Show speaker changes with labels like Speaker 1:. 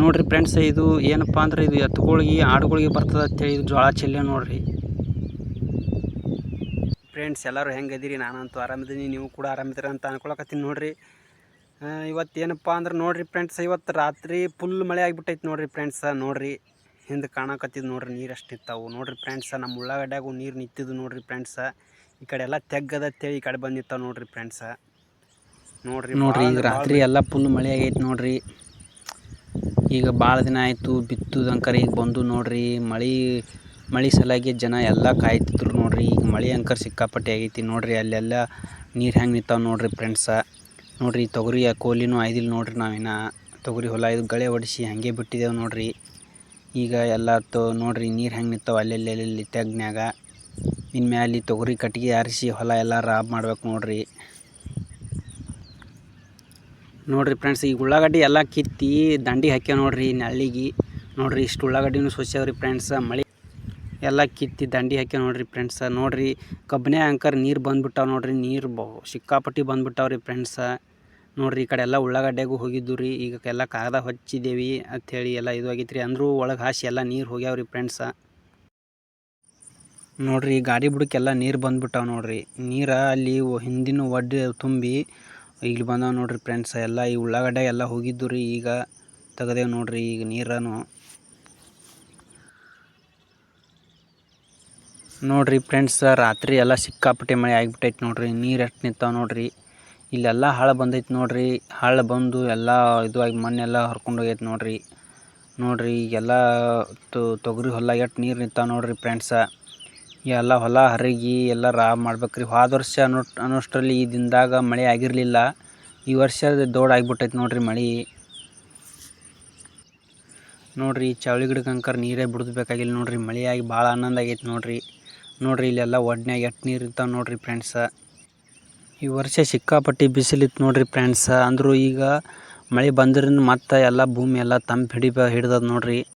Speaker 1: ನೋಡ್ರಿ ಫ್ರೆಂಡ್ಸ್ ಇದು ಏನಪ್ಪ ಅಂದ್ರೆ ಇದು ಎತ್ತುಗಳಿಗೆ ಆಡುಗಳಿಗೆ ಬರ್ತದೆ ಅಂತೇಳಿ ಇದು ಜೋಳ ಚೆಲ್ಲೆ ನೋಡ್ರಿ. ಫ್ರೆಂಡ್ಸ್ ಎಲ್ಲರೂ ಹೆಂಗದಿರಿ ನಾನಂತೂ ಆರಾಮಿದ್ದೀನಿ ನೀವು ಕೂಡ ಆರಾಮಿದ್ದೀರ ಅಂತ ಅನ್ಕೊಳಕತ್ತೀನಿ ನೋಡ್ರಿ. ಇವತ್ತು ಏನಪ್ಪ ಅಂದ್ರೆ ನೋಡ್ರಿ ಫ್ರೆಂಡ್ಸ್ ಇವತ್ತು ರಾತ್ರಿ ಫುಲ್ ಮಳೆ ಆಗಿಬಿಟ್ಟೈತೆ ನೋಡ್ರಿ ಫ್ರೆಂಡ್ಸ್ ನೋಡ್ರಿ. ಹಿಂದೆ ಕಾಣಕತ್ತಿದ್ದು ನೋಡ್ರಿ ನೀರು ಅಷ್ಟು ನಿಂತಾವು ನೋಡ್ರಿ ಫ್ರೆಂಡ್ಸ್ ನಮ್ಮ ಉಳ್ಳಾಗಡ್ಡೆಗು ನೀರು ನಿಂತಿದ್ದು ನೋಡ್ರಿ ಫ್ರೆಂಡ್ಸ ಈ ಕಡೆ ಎಲ್ಲ ತೆಗ್ಗದತ್ತೇಳಿ ಈ ಕಡೆ ಬಂದು ನಿಂತಾವ ನೋಡ್ರಿ ಫ್ರೆಂಡ್ಸ್ ನೋಡ್ರಿ ನೋಡ್ರಿ ಈಗ ರಾತ್ರಿ ಎಲ್ಲ ಫುಲ್ ಮಳೆ ಆಗೈತೆ ನೋಡ್ರಿ. ಈಗ ಭಾಳ ದಿನ ಆಯಿತು ಬಿತ್ತುದಂಕರ್ ಈಗ ಬಂದು ನೋಡ್ರಿ, ಮಳೆ ಮಳೆ ಸಲಾಗಿ ಜನ ಎಲ್ಲ ಕಾಯ್ತಿದ್ರು ನೋಡ್ರಿ, ಈಗ ಮಳೆ ಅಂಕರ್ ಸಿಕ್ಕಾಪಟ್ಟೆ ಆಗೈತಿ ನೋಡ್ರಿ, ಅಲ್ಲೆಲ್ಲ ನೀರು ಹೆಂಗೆ ನಿಂತಾವ ನೋಡ್ರಿ ಫ್ರೆಂಡ್ಸ ನೋಡ್ರಿ ತೊಗರಿ ಕೋಲಿನೂ ಆಯ್ದಿಲ್ಲ ನೋಡ್ರಿ ನಾವಿನ್ನ ತೊಗರಿ ಹೊಲ ಇದು ಗಳೆ ಹೊಡಿಸಿ ಹಾಗೆ ಬಿಟ್ಟಿದ್ದೇವೆ ನೋಡ್ರಿ. ಈಗ ಎಲ್ಲ ತೊ, ನೋಡ್ರಿ ನೀರು ಹೆಂಗೆ ನಿಂತಾವ ಅಲ್ಲೆಲ್ಲೆಲ್ಲಿ ಅಲ್ಲೆಲ್ಲಿ ತೆಗ್ನ್ಯಾಗ. ಇನ್ನು ಮ್ಯಾಲೆ ತೊಗರಿ ಕಟ್ಟಿಗೆ ಆರಿಸಿ ಹೊಲ ಎಲ್ಲ ರಾಬ್ ಮಾಡ್ಬೇಕು ನೋಡ್ರಿ. ನೋಡ್ರಿ ಫ್ರೆಂಡ್ಸ್ ಈಗ ಉಳ್ಳಾಗಡ್ಡಿ ಎಲ್ಲ ಕಿತ್ತಿ ದಂಡಿ ಹಾಕ್ಯಾವ ನೋಡ್ರಿ, ನಳ್ಳಿಗೆ. ನೋಡ್ರಿ, ಇಷ್ಟು ಉಳ್ಳಾಗಡ್ಡಿನೂ ಸೋಸ್ಯಾವ್ರಿ ಫ್ರೆಂಡ್ಸ್ ಮಳೆ ಎಲ್ಲ ಕಿತ್ತಿ ದಂಡಿ ಹಾಕ್ಯಾವ ನೋಡ್ರಿ ಫ್ರೆಂಡ್ಸ ನೋಡ್ರಿ, ಕಬ್ಬನೇ ಆಂಕರ್ ನೀರು ಬಂದ್ಬಿಟ್ಟಾವ ನೋಡ್ರಿ, ನೀರು ಬ, ಸಿಕ್ಕಾಪಟ್ಟಿ ಬಂದ್ಬಿಟ್ಟಾವ್ರಿ ಫ್ರೆಂಡ್ಸ ನೋಡ್ರಿ, ಈ ಕಡೆ ಎಲ್ಲ ಉಳ್ಳಾಗಡ್ಡೆಗೂ ಹೋಗಿದ್ದು ರೀ, ಈಗ ಎಲ್ಲ ಕಾಗದ ಹಚ್ಚಿದ್ದೇವೆ ಅಂಥೇಳಿ ಎಲ್ಲ ಇದು ರೀ ಅಂದರೂ ಒಳಗೆ ಹಾಸಿ ಎಲ್ಲ ನೀರು ಹೋಗ್ಯಾವ್ರಿ ಫ್ರೆಂಡ್ಸ ನೋಡ್ರಿ ಗಾಡಿ ಬುಡಕ್ಕೆಲ್ಲ ನೀರು ಬಂದ್ಬಿಟ್ಟಾವ ನೋಡ್ರಿ. ನೀರು ಅಲ್ಲಿ ಹಿಂದಿನ ಒಡ್ಡೆ ತುಂಬಿ ಇಲ್ಲಿ ಬಂದವ ನೋಡ್ರಿ ಫ್ರೆಂಡ್ಸ್ ಎಲ್ಲ ಈ ಉಳ್ಳಾಗಡ್ಡೆ ಎಲ್ಲ ಹೋಗಿದ್ದು ರೀ, ಈಗ ತೆಗ್ದೇವು ನೋಡ್ರಿ ಈಗ ನೀರನ್ನು. ನೋಡ್ರಿ ಫ್ರೆಂಡ್ಸ್ ರಾತ್ರಿ ಎಲ್ಲ ಸಿಕ್ಕಾಪಟ್ಟೆ ಮಳೆ ಆಗಿಬಿಟ್ಟೈತೆ ನೋಡ್ರಿ, ನೀರು ಎಷ್ಟು ನಿಂತಾವ ನೋಡ್ರಿ. ಇಲ್ಲೆಲ್ಲ ಹಾಳು ಬಂದೈತೆ ನೋಡ್ರಿ ಹಳ್ಳ ಬಂದು ಎಲ್ಲ ಇದು ಆಗಿ ಮಣ್ಣೆಲ್ಲ ಹರ್ಕೊಂಡು ಹೋಗೈತೆ ನೋಡ್ರಿ. ನೋಡ್ರಿ ಈಗೆಲ್ಲ ತೊಗರಿ ಹೊಲ ಎಷ್ಟು ನೀರು ನಿಂತಾವ ನೋಡ್ರಿ ಫ್ರೆಂಡ್ಸ ಎಲ್ಲ ಹೊಲ ಹರಗಿ ಎಲ್ಲ ರಾ ಮಾಡ್ಬೇಕ್ರಿ. ಹೋದ ವರ್ಷ ಅನ್ನೋ ಅನ್ನೋಷ್ಟರಲ್ಲಿ ಈ ದಿನದಾಗ ಮಳೆ ಆಗಿರಲಿಲ್ಲ. ಈ ವರ್ಷ ದೊಡ್ಡ ಆಗಿಬಿಟ್ಟೈತೆ ನೋಡಿರಿ ಮಳೆ. ನೋಡ್ರಿ ಚವಳಿ ಗಿಡಕ್ಕೆ ಅಂಕರ್ ನೀರೇ ಬಿಡೋದು ನೋಡಿರಿ. ಮಳೆಯಾಗಿ ಭಾಳ ಆನಂದ ಆಗೈತೆ ನೋಡಿರಿ. ನೋಡ್ರಿ ಇಲ್ಲೆಲ್ಲ ಒಡ್ನ್ಯಾಗ ಎಷ್ಟು ನೀರು ಇರ್ತಾವೆ ನೋಡ್ರಿ ಫ್ರೆಂಡ್ಸ. ಈ ವರ್ಷ ಸಿಕ್ಕಾಪಟ್ಟಿ ಬಿಸಿಲಿತ್ತು ನೋಡ್ರಿ ಫ್ರೆಂಡ್ಸ. ಅಂದರೂ ಈಗ ಮಳೆ ಬಂದ್ರಿಂದ ಮತ್ತೆ ಎಲ್ಲ ಭೂಮಿ ಎಲ್ಲ ತಂಪು ಹಿಡಿಬ, ಹಿಡ್ದದ ನೋಡ್ರಿ.